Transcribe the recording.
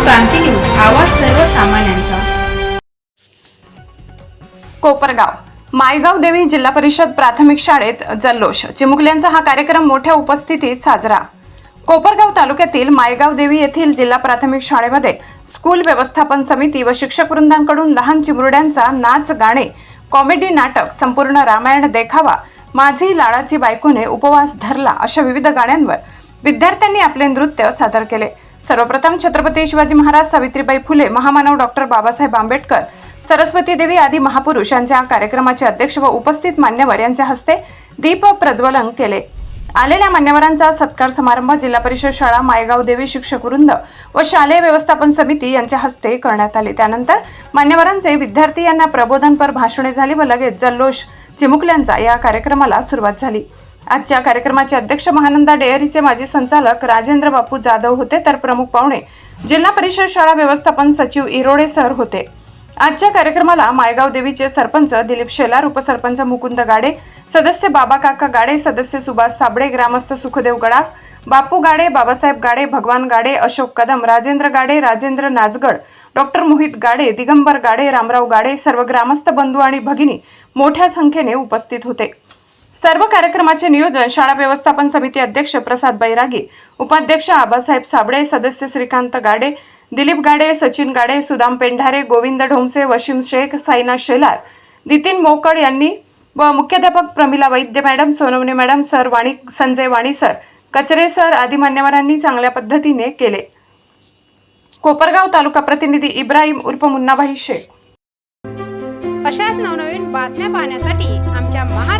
सर्वसामान्यांचा. कोपरगाव. मायगाव देवी जिल्हा परिषद प्राथमिक शाळेत जल्लोष. चिमुकल्यांचा हा कार्यक्रम मोठ्या उपस्थितीत साजरा. कोपरगाव तालुक्यातील मायगाव देवी येथील जिल्हा प्राथमिक शाळेमध्ये स्कूल व्यवस्थापन समिती व शिक्षक वृंदांकडून लहान चिमुरड्यांचा नाच गाणे कॉमेडी नाटक संपूर्ण रामायण देखावा माझी लाडाची बायकोने उपवास धरला अशा विविध गाण्यांवर विद्यार्थ्यांनी आपले नृत्य सादर केले. सर्वप्रथम छत्रपती शिवाजी महाराज सावित्रीबाई फुले महामानव डॉक्टर बाबासाहेब आंबेडकर सरस्वती देवी आदी महापुरुष यांच्या कार्यक्रमाचे अध्यक्ष व उपस्थित मान्यवर यांच्या हस्ते दीप प्रज्वलन केले. आलेल्या मान्यवरांचा सत्कार समारंभ जिल्हा परिषद शाळा मायगाव देवी शिक्षक वृंद व शालेय व्यवस्थापन समिती यांच्या हस्ते करण्यात आले. त्यानंतर मान्यवरांचे विद्यार्थी यांना प्रबोधनपर भाषणे झाली व लगेच जल्लोष चिमुकल्यांचा या कार्यक्रमाला सुरुवात झाली. आजच्या कार्यक्रमाचे अध्यक्ष महानंदा डेअरीचे माजी संचालक राजेंद्र बापू जाधव होते तर प्रमुख पाहुणे जिल्हा परिषद शाळा व्यवस्थापन सचिव इरोडे सर होते. आजच्या कार्यक्रमाला मायगाव देवीचे सरपंच दिलीप शेलार उपसरपंच मुकुंद गाडे सदस्य बाबा काका गाडे सदस्य सुभाष साबळे ग्रामस्थ सुखदेव गडाख बापू गाडे बाबासाहेब गाडे भगवान गाडे अशोक कदम राजेंद्र गाडे राजेंद्र नाजगड डॉक्टर मोहित गाडे दिगंबर गाडे रामराव गाडे सर्व ग्रामस्थ बंधू आणि भगिनी मोठ्या संख्येने उपस्थित होते. सर्व कार्यक्रमाचे नियोजन शाळा व्यवस्थापन समिती अध्यक्ष प्रसाद बैरागी उपाध्यक्ष आबासाहेब साबळे सदस्य श्रीकांत गाडे दिलीप गाडे सचिन गाडे सुदाम पेंढारे गोविंद ढोमसे वशिम शेख साईना शेलार नितीन मोकड यांनी व मुख्याध्यापक Pramila Vaidya madam Sonawane madam sir Wani Sanjay Wani sir Kachare sir आदी मान्यवरांनी चांगल्या पद्धतीने केले. कोपरगाव तालुका प्रतिनिधी इब्राहिम उर्फ मुन्नाभाई शेख. अशाच नवनवीन बातम्या पाहण्यासाठी आमच्या महाराष्ट्र